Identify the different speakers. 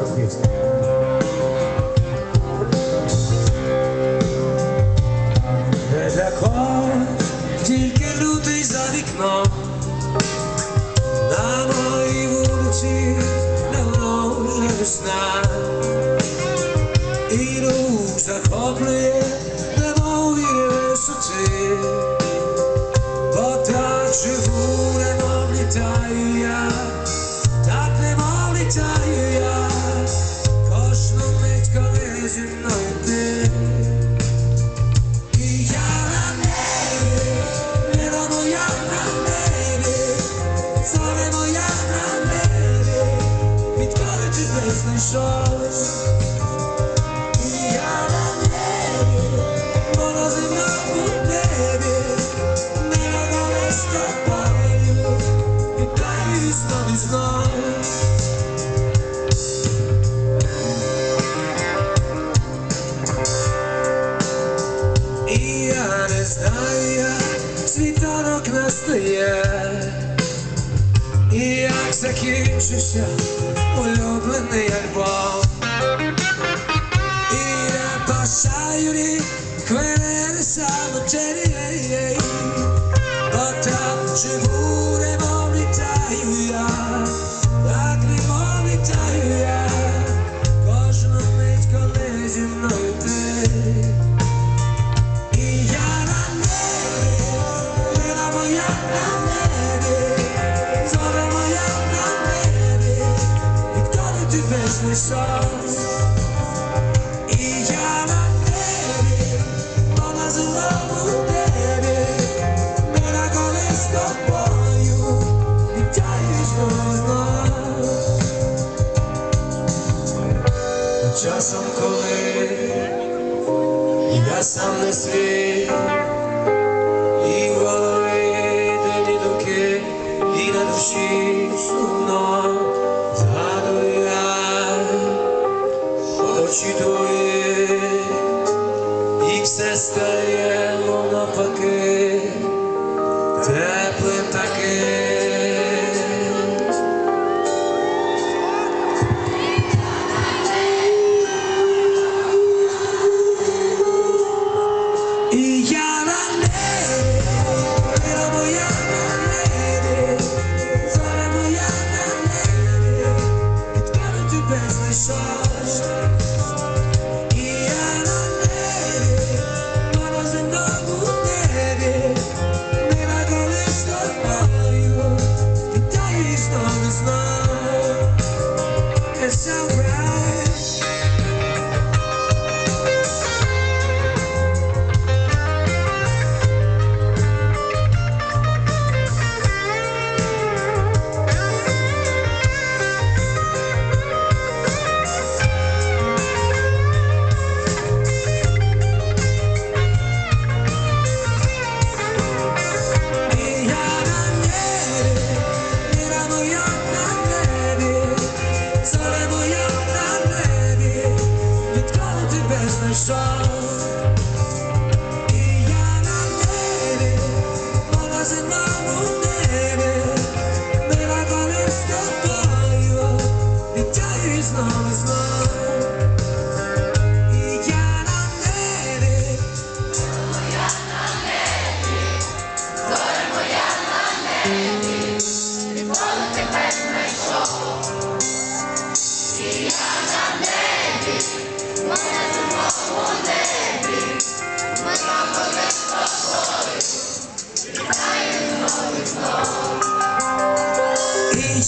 Speaker 1: coraz więcej. Tak nie mogli, tak nie mogli, tak nie mogli, tak nie mogli, tak nie mogli, tak nie mogli, tak nie mogli, tak nie mogli, зі мною. І я на небі, небо моя на небі, зоре моя на небі, відколи тебе знайшов. І я на небі, воно земля небі, небо горе з тобою, і знов. Як світанок настає, і як закінчився улюблений альбом. І я бажаю рік хвилини самотері, бо там живу, Часом коли я сам не свій, і в голові день думки, і на душі і все стає мов навпаки, Тебе знайшов.